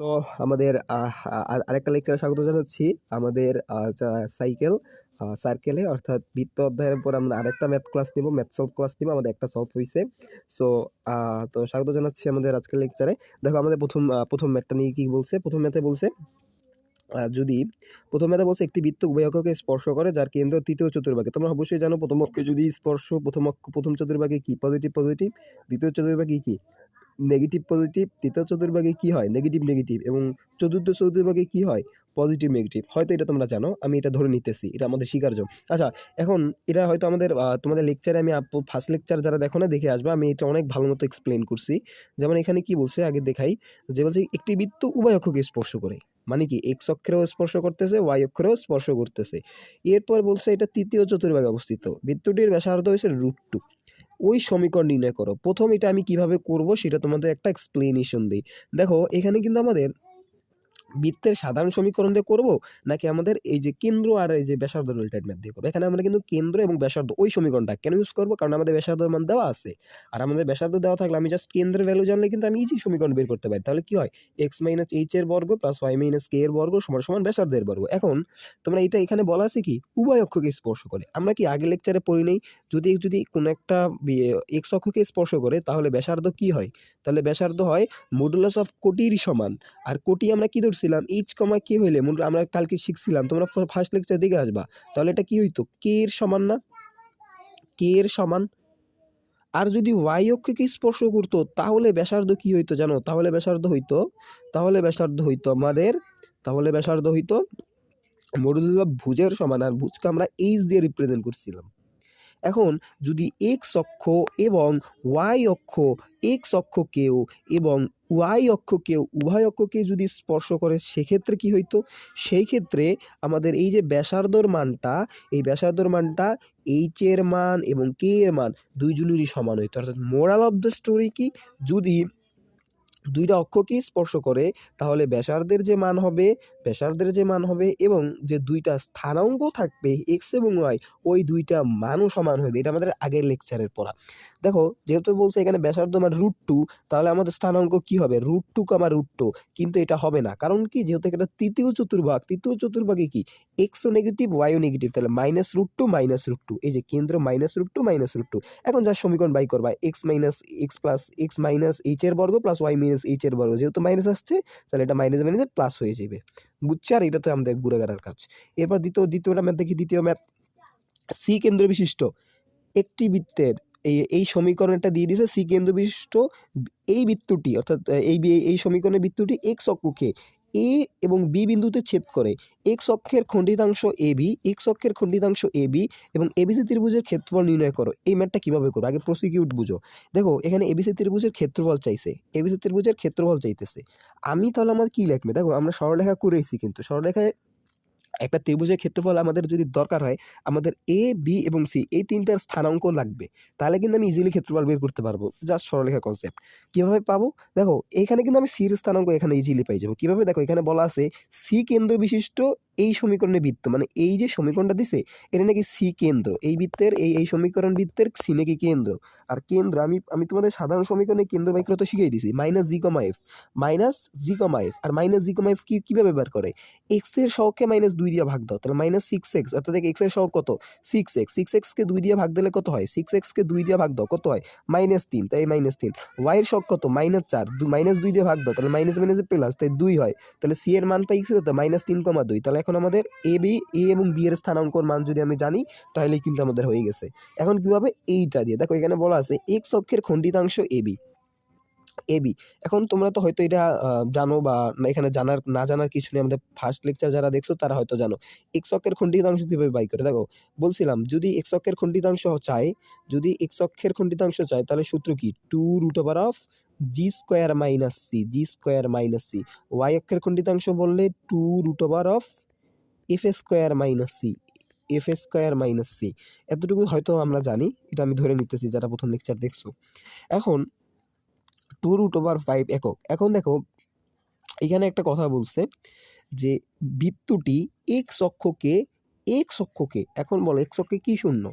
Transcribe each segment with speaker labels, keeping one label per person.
Speaker 1: তো আমাদের আরেকটা লেকচারে স্বাগত জানাচ্ছি। আমাদের সাইকেল সার্কেলে অর্থাৎ বৃত্ত অধ্যায়ের পর আমরা আরেকটা ম্যাথ ক্লাস নিব ম্যাথ সলভ ক্লাস নিব, আমাদের একটা সলভ হয়েছে সো তো স্বাগত জানাচ্ছি আমাদের আজকের লেকচারে দেখো আমাদের প্রথম প্রথম ম্যাথটা নিয়ে কী বলছে? প্রথম ম্যাথে বলছে যদি প্রথম ম্যাথে বলছে, একটি বৃত্ত উভয় অক্ষকে স্পর্শ করে, যার কেন্দ্র তৃতীয় চতুর্ভাগে। তোমরা অবশ্যই জানো প্রথম অক্ষে যদি স্পর্শ, প্রথম অক্ষ, প্রথম চতুর্ভাগে কি? পজিটিভ পজিটিভ দ্বিতীয় চতুর্ভাগে কি? নেগেটিভ পজিটিভ তৃতীয় চতুর্ভাগে কি হয়? নেগেটিভ নেগেটিভ এবং চতুর্থ চতুর্ভাগে কি হয়? পজিটিভ নেগেটিভ হয়তো এটা তোমরা জানো, আমি এটা ধরে নিতেছি, এটা আমাদের স্বীকার্য। আচ্ছা এখন এটা হয়তো আমাদের তোমাদের লেকচারে আমি ফার্স্ট লেকচার যারা দেখো না, দেখে আসবে, আমি এটা অনেক ভালো মতো এক্সপ্লেন করছি। যেমন এখানে কি বলছে, আগে দেখাই, যে বলছে একটি বৃত্ত উভয় অক্ষকে স্পর্শ করে। মানে কি এক্স অক্ষরেও স্পর্শ করতেছে ওয়াই অক্ষরেও স্পর্শ করতেছে। এরপর বলছে এটা তৃতীয় চতুর্ভাগে অবস্থিত। বৃত্তটির ব্যাসার্ধ হয়েছে রুট টু ওই সমীকরণ নির্ণয় করো। প্রথম এটা আমি কীভাবে করব সেটা তোমাদের একটা এক্সপ্লেনেশন দিই। দেখো, এখানে কিন্তু আমাদের বৃত্তের সাধারণ সমীকরণ দিয়ে করব? নাকি আমাদের এই যে কেন্দ্র আর এই যে ব্যাসার্ধ রিলেটেড ম্যাথ দিয়ে করব? এখানে আমরা কিন্তু কেন্দ্র এবং ব্যাসার্ধ ওই সমীকরণটা কেন ইউজ করব? কারণ আমাদের ব্যাসার্ধের মান দেওয়া আছে। আর আমাদের ব্যাসার্ধ দেওয়া থাকলে আমি জাস্ট কেন্দ্রের ভ্যালু জানলে কিন্তু আমি ইজি সমীকরণ বের করতে পারি। তাহলে কি হয়? এক্স মাইনাস এইচ এর বর্গ প্লাস ওয়াই মাইনাস কে এর বর্গ সমান সমান ব্যাসার্ধের বর্গ। এখন তোমরা এটা এখানে বলা আছে কি? উভয় অক্ষকে স্পর্শ করে। আমরা কি আগে লেকচারে পড়ি নেই? যদি যদি কোনো একটা এক্স অক্ষকে স্পর্শ করে, তাহলে ব্যাসার্ধ কি হয়? তাহলে ব্যাসার্ধ হয় মডুলাস অফ কোটির সমান। আর কোটি আমরা কি ধরছিলাম এইচ কমা কে হইলে? আমরা কালকে শিখছিলাম, তোমরা ফার্স্ট লেকচার দিকে আসবা। তাহলে এটা কি হইতো? কে এর সমান না? কে এর সমান? আর যদি ওয়াই অক্ষকে স্পর্শ করতো, তাহলে ব্যাসার্ধ কি হইতো জানো? তাহলে ব্যাসার্ধ হইতো, তাহলে ব্যাসার্ধ হইতো আমাদের, তাহলে ব্যাসার্ধ হইতো মডুলাস ভুজের সমান আর ভুজকে আমরা এইচ দিয়ে রিপ্রেজেন্ট করছিলাম। এখন যদি এক্স অক্ষ এবং ওয়াই অক্ষ এক্স অক্ষকেও এবং ওয়াই অক্ষকেও উভয় অক্ষকে যদি স্পর্শ করে, সেক্ষেত্রে কি হইতো? সেই ক্ষেত্রে আমাদের এই যে ব্যাসার্ধর মানটা, এই ব্যাসার্ধর মানটা এইচ এর মান এবং কে এর মান দুইজনেরই সমান হইতো। অর্থাৎ মোরাল অফ দ্য স্টোরি কি? যদি দুইটা অক্ষকেই স্পর্শ করে, তাহলে ব্যাসার্ধের যে মান হবে, ব্যাসার্ধের যে মান হবে এবং যে দুইটা স্থানাঙ্ক থাকবে এক্স এবং ওয়াই ওই দুইটা মানও সমান হবে এটা আমাদের আগের লেকচারের পড়া। দেখো, যেহেতু বলছে এখানে ব্যাসার্ধ মান রুট টু তাহলে আমাদের স্থানাঙ্ক কি হবে? Root two comma root two কিন্তু এটা হবে না। কারণ কি? যেহেতু এটা তৃতীয় চতুর্ভাগ, তৃতীয় চতুর্ভাগে কি? এক্সও নেগেটিভ ওয়াইও নেগেটিভ তাহলে minus root two minus root two এই যে কেন্দ্র minus root two minus root two এখন যার সমীকরণ বাই করবা x minus x plus x minus h এর বর্গ প্লাস ওয়াই মাইনাস এইচ এর বর্গ। যেহেতু মাইনাস আসছে, তাহলে এটা মাইনাস মাইনাসে প্লাস হয়ে যাবে। বুঝছে? আর এটা তো আমাদের ঘুরে গুড়াগাড়ার কাজ। এরপর দ্বিতীয়, দ্বিতীয়টা ম্যাথ দেখি, দ্বিতীয় ম্যাথ সি কেন্দ্র বিশিষ্ট, একটি বৃত্তের এই এই সমীকরণটা দিয়ে দিয়েছে সি কেন্দ্র এই বৃত্তটি, অর্থাৎ এই এই সমীকরণের বৃত্তটি এক্স অক্ষকে এ এবং বি বিন্দুতে ছেদ করে। এক্স অক্ষের খণ্ডিতাংশ এ বি এক্স অক্ষের খণ্ডিতাংশ এ বি এবং এবিসি ত্রিভুজের ক্ষেত্রফল নির্ণয় করো। এই ম্যাথটা কীভাবে করো? আগে প্রসিকিউট বুঝো। দেখো, এখানে এবিসি ত্রিভুজের ক্ষেত্রফল চাইছে এবিসি ত্রিভুজের ক্ষেত্রফল চাইতেছে। আমি তাহলে আমার কী লিখবে? দেখো, আমরা সরলরেখা করেছি কিন্তু, সরলরেখায় একটা ত্রিভুজের ক্ষেত্রফল আমাদের যদি দরকার হয়, আমাদের এ বি এবং সি এই তিনটার স্থানাঙ্ক লাগবে, তাহলে কিন্তু আমি ইজিলি ক্ষেত্রফল বের করতে পারব। জাস্ট সরলরেখা কনসেপ্ট কীভাবে পাবো? দেখো, এখানে কিন্তু আমি সির স্থানাঙ্ক এখানে ইজিলি পাই যাব। কীভাবে? দেখো, এখানে বলা আছে সি কেন্দ্র বিশিষ্ট এই সমীকরণে বৃত্ত মানে এই যে সমীকরণটা দিছে, এটা নাকি সি কেন্দ্র? এই বৃত্তের, এই এই সমীকরণ বৃত্তের সি নাকি কেন্দ্র? আর কেন্দ্র, আমি আমি তোমাদের সাধারণ সমীকরণে কেন্দ্র বাই তো শিখিয়ে দিছি। Minus g comma f minus g comma f আর মাইনাস জি কমা এফ কি, কীভাবে ব্যবহার করে? এক্সের সহকে মাইনাস দুই দিয়ে ভাগ দাও। তাহলে মাইনাস সিক্স এক্স অর্থাৎ এক্সের সহগ কত? সিক্স এক্স সিক্স এক্সকে দুই দিয়ে ভাগ দিলে কত হয়? সিক্স এক্সকে দুই দিয়ে ভাগ দাও, কত হয়? মাইনাস তিন। তাই মাইনাস তিন। ওয়াই শখ কত? মাইনাস চার। মাইনাস দুই দিয়ে ভাগ দাও। তাহলে মাইনাস মাইনাস প্লাস তাই দুই হয়। তাহলে সি এর মান পাই কত মাইনাস তিন কমা দুই। তাহলে এখন আমাদের এ বি এ এবং বি এর স্থানাঙ্কর মান যদি আমি জানি, তাহলে কিন্তু আমাদের হয়ে গেছে। এখন কীভাবে? এইটা দিয়ে। দেখো, এখানে বলা আছে এক্স অক্ষের খণ্ডিতাংশ এ বি এবি এখন তোমরা তো হয়তো এটা জানো বা এখানে জানার, না জানার কিছু নেই। আমাদের ফার্স্ট লেকচার যারা দেখছ, তারা হয়তো জানো। এক্স অক্ষের খণ্ডিতাংশ কীভাবে বাই করে? দেখো, বলছিলাম, যদি এক্স অক্ষের খণ্ডিতাংশ চাই যদি এক্স অক্ষের খণ্ডিতাংশ চাই তাহলে সূত্র কি? Two root over of g square minus c g square minus c y অক্ষের খণ্ডিতাংশ বললে two root over of f square minus c f square minus c এতটুকু হয়তো আমরা জানি, এটা আমি ধরে নিতেছি যারা প্রথম লেকচার দেখছ। এখন টু রুট ওভার ফাইভ একক। এখন দেখো, এখানে একটা কথা বলছে যে বৃত্তটি এক্স অক্ষকে এক্স অক্ষকে, এখন বলো এক্স অক্ষে কী শূন্য?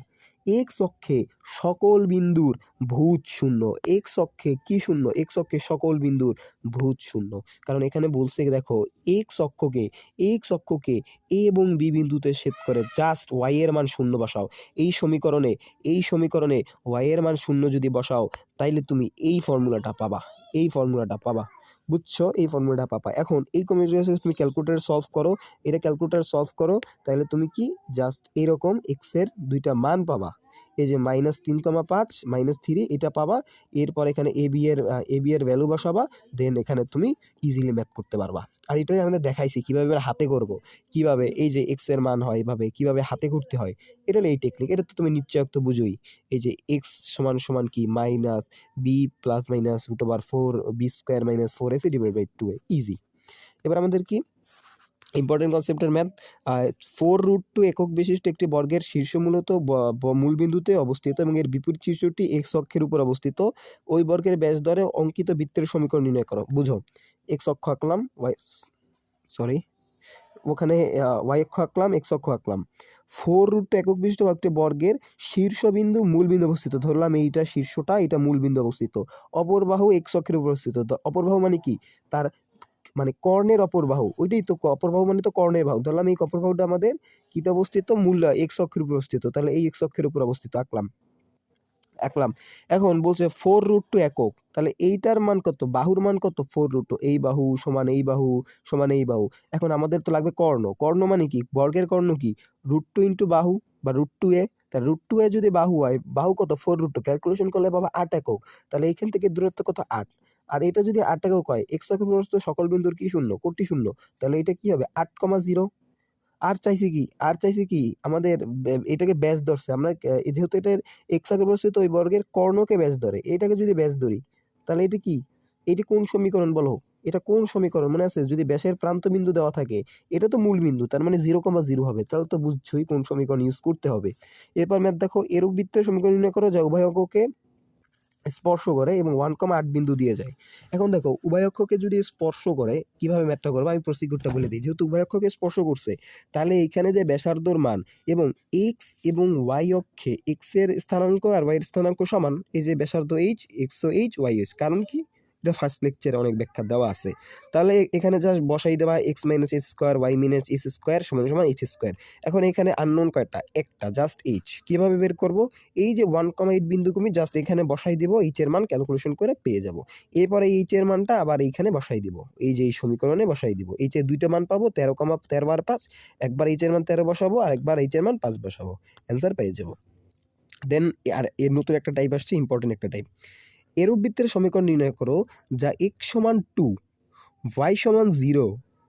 Speaker 1: এক্স অক্ষে সকল বিন্দুর ভূত শূন্য। এক্স অক্ষে কি শূন্য? এক্স অক্ষে সকল বিন্দুর ভূত শূন্য। কারণ এখানে বলছে দেখো এক্স অক্ষকে এক্স অক্ষকে এ এবং বি বিন্দুতে ছেদ করে জাস্ট ওয়াই এর মান শূন্য বসাও। এই সমীকরণে এই সমীকরণে ওয়াই এর মান শূন্য যদি বসাও, তাইলে তুমি এই ফর্মুলাটা পাবা। এই ফর্মুলাটা পাবা। বুঝছ? এই ফর্মুলাটা পাবা। এখন এই কমিউনিকেশন তুমি ক্যালকুলেটার সলভ করো। এটা ক্যালকুলেটার সলভ করো তাহলে তুমি কি? জাস্ট এরকম এক্সের দুইটা মান পাবা। এই যে মাইনাস তিন কমা পাঁচ মাইনাস থ্রি এটা পাবা। এরপর এখানে এ বি এর এ বি এর ভ্যালু বসাবা। দেন এখানে তুমি ইজিলি ম্যাথ করতে পারবা। আর এটাই আমরা দেখাইছি, কীভাবে এবার হাতে করব। কীভাবে এই যে এক্সের মান হয়, এভাবে কীভাবে হাতে করতে হয়, এটা এই টেকনিক এটা তো তুমি নিশ্চয় তো বুঝোই। এই যে এক্স সমান সমান কি? Minus B plus minus root over four B square minus four A C divide by two easy এবার আমাদের কি? ইম্পর্টেন্ট কনসেপ্টের ম্যাথ ফোর রুট টু একক বিশিষ্ট একটি বর্গের শীর্ষ মূলত মূলবিন্দুতে অবস্থিত এবং এর বিপরীত শীর্ষটি এক্স অক্ষের উপর অবস্থিত। ওই বর্গের ব্যাস ধরে অঙ্কিত বৃত্তের সমীকরণ নির্ণয় করো, বুঝো? এক্স অক্ষ আঁকলাম ওয়াই সরি ওখানে ওয়াই অক্ষ আঁকলাম এক্স অক্ষ আঁকলাম। ফোর রুট একক বিশিষ্ট একটি বর্গের শীর্ষবিন্দু মূলবিন্দু অবস্থিত, ধরলাম এইটা শীর্ষটা এটা মূলবিন্দু অবস্থিত। অপর বাহু এক্স অক্ষের উপর অবস্থিত অপর বাহু মানে কি? তার মানে কর্ণের অপর বাহু, ওইটাই তো অপর বাহু মানে তো কর্ণের বাহু। ধরলাম এই অপর বাহুটা আমাদের কিতে অবস্থিত মূল এক্স অক্ষের উপর অবস্থিত, তাহলে এই এক্স অক্ষের উপর অবস্থিত, আঁকলাম। আঁকলাম। এখন বলছে ফোর রুট টু একক, তাহলে এইটার মান কত? বাহুর মান কত? ফোর রুট টু এই বাহু সমান এই বাহু সমান এই বাহু। এখন আমাদের তো লাগবে কর্ণ। কর্ণ মানে কি? বর্গের কর্ণ কি? রুট টু ইন্টু বাহু বা রুট টু এ তা রুট টু এ যদি বাহু হয়, বাহু কত? ফোর রুট টু ক্যালকুলেশন করলে বাবা আট একক। তাহলে এইখান থেকে দূরত্ব কত? আট। আর এটা যদি আট একক হয় এক্স প্রস্থ সকল বিন্দুর কি শূন্য? কোটি শূন্য। তাহলে এটা কি হবে? আট কমা জিরো। আর চাইছি কি? আর চাইছি কি? আমাদের এটাকে ব্যাস ধরছে। আমরা যেহেতু এটার এক্স আগে বসছে তো ওই বর্গের কর্ণকে ব্যাস ধরে। এটাকে যদি ব্যাস ধরি, তাহলে এটা কি? এটি কোন সমীকরণ বলো? এটা কোন সমীকরণ? মনে আছে? যদি ব্যাসের প্রান্ত বিন্দু দেওয়া থাকে, এটা তো মূল বিন্দু, তার মানে জিরো কমা জিরো হবে। তাহলে তো বুঝছোই কোন সমীকরণ ইউজ করতে হবে। এরপর ম্যাথ দেখো, এরূপ বৃত্তের সমীকরণ নির্ণয় করো, যা উভয় অক্ষকে স্পর্শ করে এবং ওয়ান কম আট বিন্দু দিয়ে যায়। এখন দেখো উভয়ক্ষকে যদি স্পর্শ করে, কীভাবে ম্যাটটা করব? আমি প্রসিকিউটটা বলে দিই। যেহেতু উভয়ক্ষকে স্পর্শ করছে, তাহলে এখানে যে ব্যাসার্ধর মান এবং এক্স এবং ওয়াই অক্ষে এক্সের স্থানাঙ্ক আর ওয়াইয়ের স্থানাঙ্ক সমান, এই যে ব্যাসার্ধ এইচ এক্সও এইচ ওয়াই এইচ কারণ কি? এটা ফার্স্ট লেকচারে অনেক ব্যাখ্যা দেওয়া আছে। তাহলে এখানে জাস্ট বসাই দেওয়া x minus h square y minus h square সমান সমান এইচ স্কোয়ার এখন এখানে আননোন কয়টা? একটা জাস্ট এইচ কীভাবে বের করব? এই যে ওয়ান কমা এইট বিন্দু আমি জাস্ট এখানে বসাই দিব এইচ এর মান ক্যালকুলেশন করে পেয়ে যাব। এরপরে এইচ এর মানটা আবার এইখানে বসাই দিব। এই যে এই সমীকরণে বসাই দিব। এইচ এর দুইটা মান পাবো, তেরো কমা তেরো বার পাঁচ। একবার এইচ এর মান তেরো বসাবো, আর একবার এইচ এর মান পাঁচ বসাবো। অ্যান্সার পেয়ে যাব। দেন আর এর নতুন একটা টাইপ আসছে ইম্পর্টেন্ট একটা টাইপ এরূপ বৃত্তের সমীকরণ নির্ণয় করো, যা এক্স সমান টু ওয়াই সমান জিরো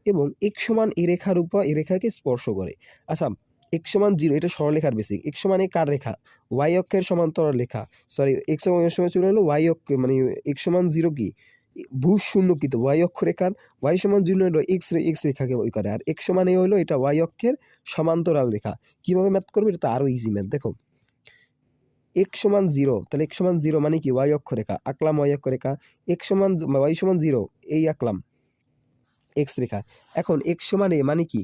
Speaker 1: এবং এক্স সমান এ রেখার উপর এ রেখাকে স্পর্শ করে। আচ্ছা এক্স সমান জিরো এটা সরলরেখার বেসিক এক্স সমান কার রেখা? ওয়াই অক্ষের সমান্তরাল রেখা। সরি এক্স সমান চলে হলো ওয়াই অক্ষ মানে এক্স সমান জিরো কি? ভূ শূন্য কি তো ওয়াই অক্ষ রেখার। ওয়াই সমান জিরো হলো এক্স এক্স রেখাকে ওই করে। আর এক্স সমান এ হলো এটা ওয়াই অক্ষের সমান্তরাল রেখা। কীভাবে ম্যাথ করবে এটা তো আরও ইজি ম্যাথ দেখো। এক্স সমান জিরো তাহলে এক সমান জিরো মানে কি? ওয়াই অক্ষ রেখা। আঁকলাম ওয়াই অক্ষ রেখা। এক্স সমান ওয়াই সমান জিরো এই আঁকলাম। এক্স রেখা। এখন এক্স সমান এ মানে কি?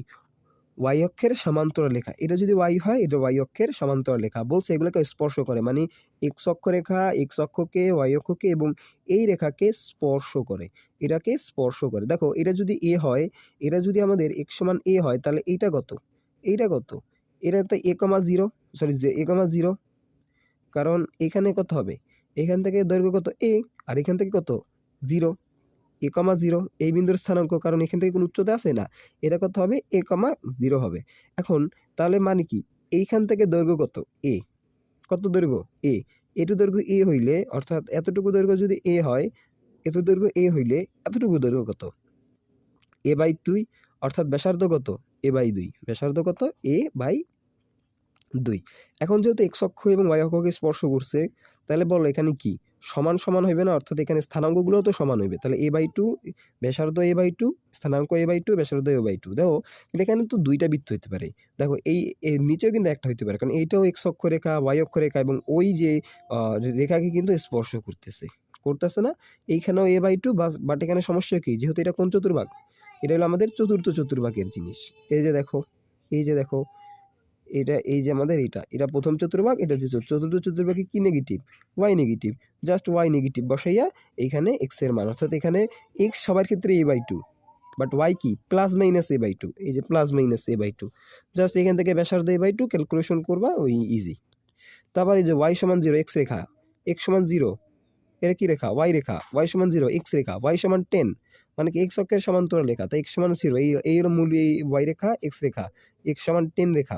Speaker 1: ওয়াই অক্ষের সমান্তরাল লেখা এটা যদি ওয়াই হয়, এটা ওয়াই অক্ষের সমান্তরাল লেখা বলছে এগুলোকে স্পর্শ করে মানে এক্স অক্ষ রেখা এক্স অক্ষকে ওয়াই অক্ষকে এবং এই রেখাকে স্পর্শ করে। এটাকে স্পর্শ করে। দেখো, এটা যদি এ হয়, এটা যদি আমাদের এক সমান এ হয়, তাহলে এইটা কত? এইটা কত? এটা তো a comma zero sorry a comma zero কারণ এখানে কত হবে? এখান থেকে দৈর্ঘ্য কত? এ আর এখান থেকে কত? জিরো এ কমা জিরো এই বিন্দুর স্থানাঙ্ক, কারণ এখান থেকে কোনো উচ্চতা আছে না। এটা কত হবে? এ কমা জিরো হবে। এখন, তাহলে মানে কি? এইখান থেকে দৈর্ঘ্য কত? এ কত দৈর্ঘ্য? এ এটু দৈর্ঘ্য এ হইলে, অর্থাৎ এতটুকু দৈর্ঘ্য যদি এ হয়, এত দৈর্ঘ্য এ হইলে এতটুকু দৈর্ঘ্য কত? এ বাই দুই অর্থাৎ ব্যাসার্ধ কত? এ বাই দুই। ব্যাসার্ধ কত? এ বাই দুই। এখন যেহেতু এক্স অক্ষ এবং ওয়াই অক্ষকে স্পর্শ করছে, তাহলে বলো এখানে কি? সমান সমান হইবে না? অর্থাৎ এখানে স্থানাঙ্কগুলোও তো সমান হইবে। তাহলে এ বাই টু ব্যাসার্ধ এ বাই টু স্থানাঙ্ক এ বাই টু ব্যাসার্ধ এ বাই টু দেখো, কিন্তু এখানে তো দুইটা বৃত্ত হইতে পারে। দেখো, এই নিচেও কিন্তু একটা হইতে পারে। কারণ এইটাও এক্স অক্ষ রেখা ওয়াই অক্ষ রেখা এবং ওই যে রেখাকে কিন্তু স্পর্শ করতেছে। করতেছে না? এইখানেও এ বাই টু বাট এখানে সমস্যা কি? যেহেতু এটা কোন চতুর্ভাগ, এটা হলো আমাদের চতুর্থ চতুর্ভাগের জিনিস। এই যে দেখো, এই যে দেখো এটা এই যে আমাদের এটা এটা প্রথম চতুর্ভাগ, এটা যে চতুর্থ চতুর্ভাগে কি negative y negative just y negative বসাইয়া এইখানে এক্সের মান, অর্থাৎ এখানে এক্স সবার ক্ষেত্রে a by two but y কি? Plus minus a by two এই যে plus minus a by two just এখান থেকে ব্যাসার্ধ এ বাই টু ক্যালকুলেশন করবা, ওই ইজি তারপর এই যে ওয়াই সমান জিরো এক্স রেখা। এক্স সমান জিরো এটা কি রেখা? ওয়াই রেখা। ওয়াই সমান জিরো এক্স রেখা। ওয়াই সমান টেন মানে কি এক্স অক্ষের সমান্তরাল রেখা। তাই এক্স সমান জিরো এই হলো মূল এই ওয়াই রেখা এক্স রেখা। এক্স সমান টেন রেখা।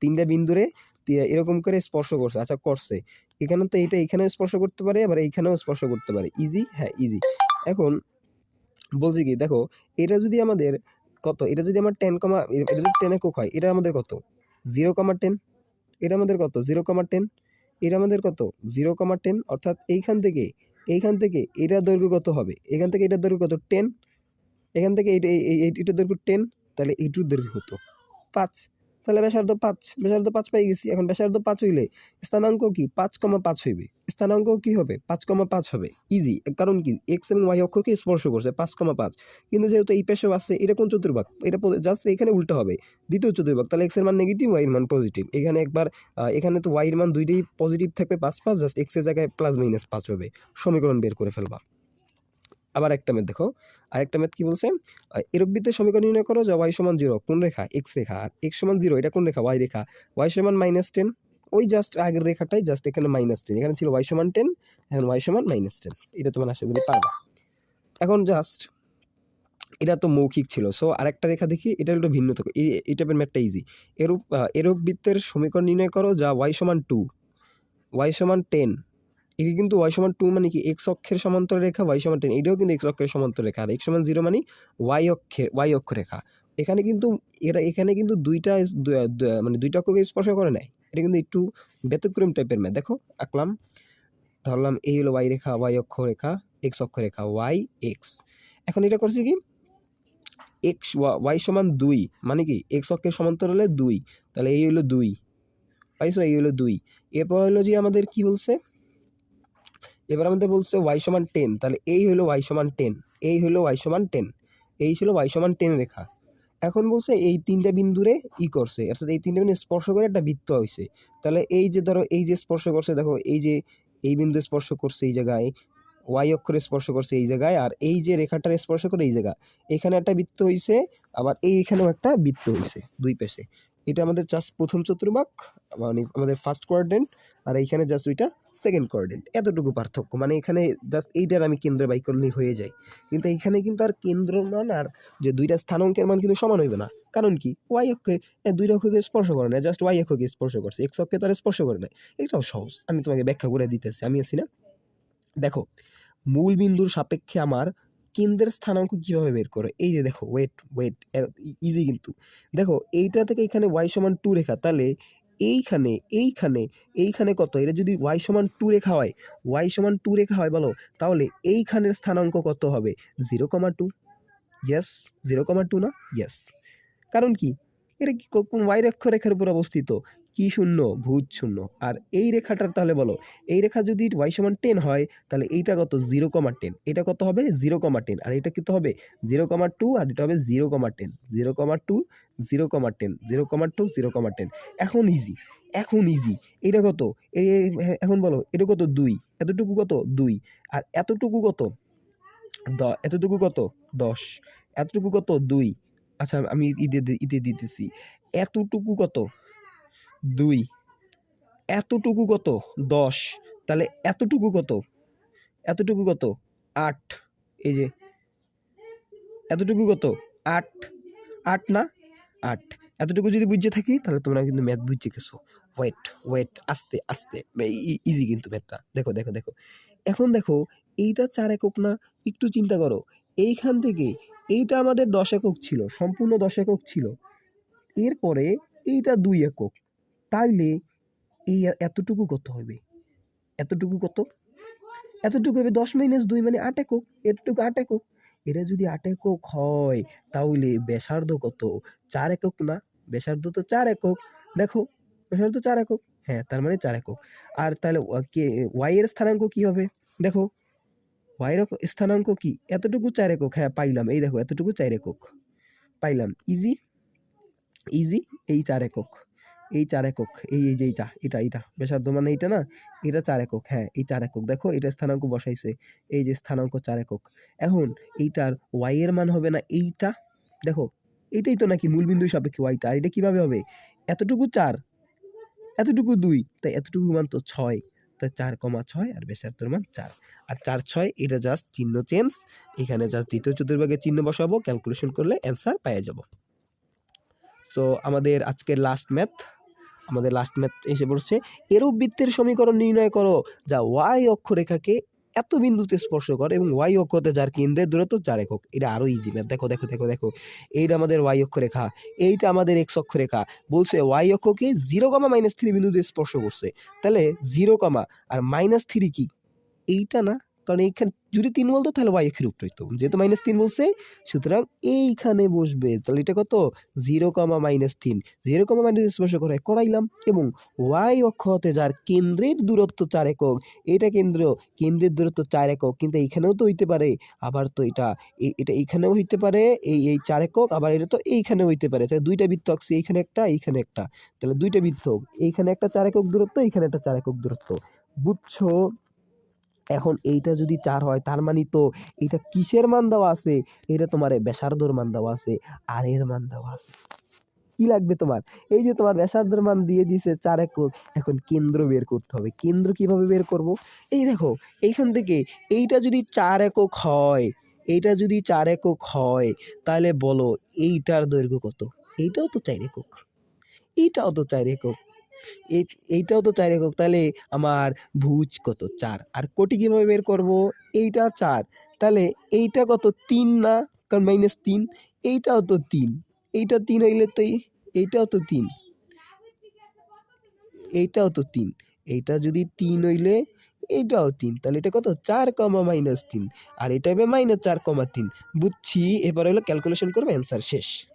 Speaker 1: তিনটা বিন্দুরে এরকম করে স্পর্শ করছে। আচ্ছা করছে। এখানে তো এটা এখানেও স্পর্শ করতে পারে, আবার এইখানেও স্পর্শ করতে পারে। ইজি হ্যাঁ ইজি এখন বলছি কি, দেখো, এটা যদি আমাদের কত? এটা যদি আমার টেন কমা এটা যদি টেন একক হয়, এটা আমাদের কত? জিরো কমা টেন এটা আমাদের কত? জিরো কমা টেন এটা আমাদের কত? জিরো কমা টেন অর্থাৎ এইখান থেকে এইখান থেকে এটার দৈর্ঘ্য কত হবে? এখান থেকে এটার দৈর্ঘ্য কত? টেন এখান থেকে এই- এইটার দৈর্ঘ্য টেন তাহলে এইটুর দৈর্ঘ্য কত? পাঁচ। তাহলে ব্যাসার্ধ পাঁচ ব্যাসার্ধ পাঁচ পাই গেছি। এখন ব্যাসার্ধ পাঁচ হইলে স্থানাঙ্ক কি? পাঁচ কমা পাঁচ হইবে। স্থানাঙ্ক কি হবে? পাঁচ কমা পাঁচ হবে। ইজি কারণ কি? এক্স এবং ওয়াই অক্ষকে স্পর্শ করছে পাঁচ কমা পাঁচ। কিন্তু যেহেতু এই পেশেও আছে, এটা কোন চতুর্ভাগ? এটা জাস্ট এখানে উল্টো হবে। দ্বিতীয় চতুর্ভাগ। তাহলে এক্সের মান নেগেটিভ ওয়াই এর মান পজিটিভ এখানে একবার এখানে তো ওয়াই এর মান দুইটাই পজিটিভ থাকবে। পাঁচ পাঁচ জাস্ট এক্সের জায়গায় প্লাস মাইনাস পাঁচ হবে। সমীকরণ বের করে ফেলবা। আবার একটা ম্যাথ দেখো, আরেকটা ম্যাথ কি বলছে? এরবিতে সমীকরণ নির্ণয় করো যে ওয়াই সমান জিরো কোন রেখা? এক্স রেখা। আর এক্স সমান জিরো এটা কোন রেখা? ওয়াই রেখা। ওয়াই সমান মাইনাস টেন ওই জাস্ট আগের রেখাটাই জাস্ট এখানে মাইনাস টেন এখানে ছিল ওয়াই সমান টেন এখন ওয়াই সমান মাইনাস টেন এটা তোমার আশা করি পারবা। এখন জাস্ট এটা তো মৌখিক ছিল। সো আরেকটা রেখা দেখি, এটা একটু ভিন্ন থাকে এই টাইপের ম্যাথটা ইজি এরূপ এরূপ বৃত্তের সমীকরণ নির্ণয় করো যা ওয়াই সমান টু ওয়াই সমান টেন এটি কিন্তু ওয়াই সমান টু মানে কি? এক্স অক্ষের সমান্তর রেখা ওয়াই সমান টেন এটাও কিন্তু এক্স অক্ষের সমান্তর রেখা। আর এক্স সমান জিরো মানে ওয়াই অক্ষের ওয়াই অক্ষ রেখা। এখানে কিন্তু এরা, এখানে কিন্তু দুইটা মানে দুইটা অক্ষকে স্পর্শ করে নাই। এটা কিন্তু একটু ব্যতিক্রম টাইপের ম্যাথ দেখো, আঁকলাম, ধরলাম এই হলো ওয়াই রেখা ওয়াই অক্ষ রেখা এক্স অক্ষ রেখা ওয়াই এক্স এখন এটা করছি কি? এক্স ওয়াই সমান দুই মানে কি? এক্স অক্ষের সমান্তর হলে দুই। তাহলে এই হলো দুই। পাইছো? এই হলো দুই। এরপর হলো যে আমাদের কি বলছে? এবার আমাদের বলছে ওয়াই সমান টেন তাহলে এই হলো ওয়াই সমান টেন এই হলো ওয়াই সমান টেন এই ছিল ওয়াই সমান টেন রেখা। এখন বলছে এই তিনটা বিন্দুরে ই করছে, অর্থাৎ এই তিনটা বিন্দু স্পর্শ করে একটা বৃত্ত হয়েছে। তাহলে এই যে ধরো এই যে স্পর্শ করছে, দেখো এই যে এই বিন্দু স্পর্শ করছে এই জায়গায় ওয়াই অক্ষরে স্পর্শ করছে এই জায়গায়, আর এই যে রেখাটার স্পর্শ করে এই জায়গা, এখানে একটা বৃত্ত হয়েছে আবার এইখানেও একটা বৃত্ত হয়েছে দুই পাশে। এটা আমাদের চাষ প্রথম চতুর্ভাগ মানে আমাদের ফার্স্ট কোয়ার্ডেন্ট আর এইখানে জাস্ট ওইটা সেকেন্ড কোয়ার্ডেন্ট এতটুকু পার্থক্য। মানে এখানে জাস্ট এইটার আমি কেন্দ্র বাই করলেই হয়ে যায়। কিন্তু এইখানে কিন্তু আর কেন্দ্র মান আর যে দুইটা স্থানাঙ্কের মান কিন্তু সমান হইবে না। কারণ কি? ওয়াই অক্ষে দুইটা অক্ষকে স্পর্শ করে না। জাস্ট ওয়াই অক্ষকে স্পর্শ করছে। এক্স অক্ষে তার স্পর্শ করে না। এটাও সহজ। আমি তোমাকে ব্যাখ্যা করে দিতেছি। আমি আছি না। দেখো, মূল বিন্দুর সাপেক্ষে আমার কেন্দ্রের স্থানাঙ্ক কীভাবে বের করো? এই যে দেখো ওয়েট ওয়েট ইজি কিন্তু। দেখো, এইটা থেকে এখানে ওয়াই সমান টু রেখা। তাহলে এইখানে এইখানে এইখানে কত? এটা যদি ওয়াই সমান টু রেখা হয় ওয়াই সমান টু রেখা হয় বলো, তাহলে এইখানের স্থানাঙ্ক কত হবে? Zero comma two yes zero comma two না? ইয়েস কারণ কি? এটা কি কোন ওয়াই রেক্ষ রেখার উপর অবস্থিত? কি শূন্য? ভূত শূন্য। আর এই রেখাটার তাহলে বলো, এই রেখা যদি ওয়াই সমান টেন হয়, তাহলে এইটা কত? জিরো কমা টেন এটা কত হবে? জিরো কমা টেন আর এটা কত হবে? জিরো কমা টু আর এটা হবে zero comma ten zero comma two zero comma ten zero comma two zero comma ten এখন ইজি এখন ইজি এটা কত? এখন বলো, এটা কত? দুই। এতটুকু কত? দুই। আর এতটুকু কত? দ, এতটুকু কত? দশ। এতটুকু কত? দুই। আচ্ছা আমি ঈদে ঈদে দিতেছি। এতটুকু কত? দুই। এতটুকু কত? দশ। তাহলে এতটুকু কত? এতটুকু কত? আট। এই যে, এতটুকু কত? আট। আট না? আট। এতটুকু যদি বুঝে থাকি, তাহলে তোমরা কিন্তু ম্যাথ বুঝে গেছো। ওয়েট ওয়েট, আস্তে আস্তে। ইজি কিন্তু ম্যাথটা। দেখো দেখো দেখো। এখন দেখো, এইটা চার একক না? একটু চিন্তা করো। এইখান থেকে এইটা আমাদের দশ একক ছিল, সম্পূর্ণ দশ একক ছিল। এরপরে এইটা দুই একক। তাইলে এই এতটুকু কত হবে? এতটুকু কত? এতটুকু হবে দশ মাইনাস দুই মানে আট একক। এতটুকু আট একক। এটা যদি আট একক হয় তাহলে ব্যাসার্ধ কত? চার একক না? ব্যাসার্ধ তো চার একক। দেখো, ব্যাসার্ধ চার একক। হ্যাঁ তার মানে চার একক। আর তাহলে কে ওয়াই এর স্থানাঙ্ক কি হবে? দেখো ওয়াই এর স্থানাঙ্ক কি? এতটুকু চার একক। হ্যাঁ পাইলাম। এই দেখো, এতটুকু চার একক। পাইলাম। ইজি ইজি এই চার একক। এই চার একক, এই এই যে এইটা এটা এটা ব্যাসার্ধ মানে এইটা না? এটা চার একক হ্যাঁ এই চার একক। দেখো, এটা স্থানাঙ্ক বসাইছে, এই যে স্থানাঙ্ক চার একক। এখন এইটার ওয়াই এর মান হবে না এইটা? দেখো এইটাই তো নাকি মূলবিন্দু সাপেক্ষে ওয়াইটা আর এটা কীভাবে হবে? এতটুকু চার, এতটুকু দুই, তাই এতটুকু মান তো ছয়, তাই চার কমা ছয় আর ব্যাসার্ধের মান চার। আর চার ছয়, এটা জাস্ট চিহ্ন চেঞ্জ এখানে জাস্ট দ্বিতীয় চতুর্ভাগের চিহ্ন বসাবো ক্যালকুলেশন করলে অ্যান্সার পেয়ে যাব। সো আমাদের আজকের লাস্ট ম্যাথ আমাদের লাস্ট ম্যাথ এসে পড়ছে। এরূপ বৃত্তের সমীকরণ নির্ণয় করো, যা ওয়াই অক্ষরেখাকে এত বিন্দুতে স্পর্শ করে এবং ওয়াই অক্ষতে যার কেন্দ্রের দূরত্ব চার একক। এটা আরও ইজি ম্যাথ দেখো দেখো দেখো দেখো। এইটা আমাদের ওয়াই অক্ষরেখা, এইটা আমাদের এক্স অক্ষরেখা। বলছে ওয়াই অক্ষকে জিরো কমা মাইনাস থ্রি বিন্দুতে স্পর্শ করছে। তাহলে জিরো কমা আর মাইনাস থ্রি কি? এইটা না কারণ এইখানে, যদি তিন বলতো তাহলে ওয়াই অক্ষের উত্তর হইতো। যেহেতু মাইনাস তিন বলছে, সুতরাং এইখানে বসবে। তাহলে এটা কত? জিরো কমা মাইনাস তিন। জিরো কমা মাইনাস স্পর্শ করে করাইলাম এবং ওয়াই অক্ষ হতে যার কেন্দ্রের দূরত্ব চার একক, এটা কেন্দ্র, কেন্দ্রের দূরত্ব চার একক, কিন্তু এইখানেও তো হইতে পারে। আবার তো এটা এটা এইখানেও হইতে পারে, এই এই চার একক, আবার এটা তো এইখানেও হইতে পারে। তাহলে দুইটা বৃত্ত আঁকছি এইখানে একটা এইখানে একটা। তাহলে দুইটা বৃত্ত এইখানে একটা চার একক দূরত্ব, এইখানে একটা চার একক দূরত্ব। বুঝছ? এখন এইটা যদি চার হয়, তার মানে তো এটা কিসের মান দেওয়া আছে? এটা তোমার ব্যাসার্ধর মান দেওয়া আছে, আর এর মান দেওয়া আছে। কি লাগবে তোমার? এই যে তোমার ব্যাসার্ধের মান দিয়ে দিয়েছে চার একক, এখন কেন্দ্র বের করতে হবে। কেন্দ্র কীভাবে বের করব? এই দেখো, এইখান থেকে এইটা যদি চার একক হয়, এইটা যদি চার একক হয়, তাহলে বলো এইটার দৈর্ঘ্য কত? এইটাও তো চার একক। এইটাও তো চার একক। এই- এইটাও তো চার একক। তাহলে আমার ভুজ কত? চার। আর কোটি কীভাবে বের করব? এইটা চার। তাহলে এইটা কত? তিন না? কারণ মাইনাস তিন। এইটাও তো তিন। এইটা তিন হইলে তো এইটাও তো তিন। এইটাও তো তিন। এইটা যদি তিন হইলে এইটাও তিন। তাহলে এটা কত? চার কমা মাইনাস তিন। আর এটা হবে মাইনাস চার কমা তিন। বুঝছি? এবার হলো ক্যালকুলেশন করবে অ্যান্সার শেষ।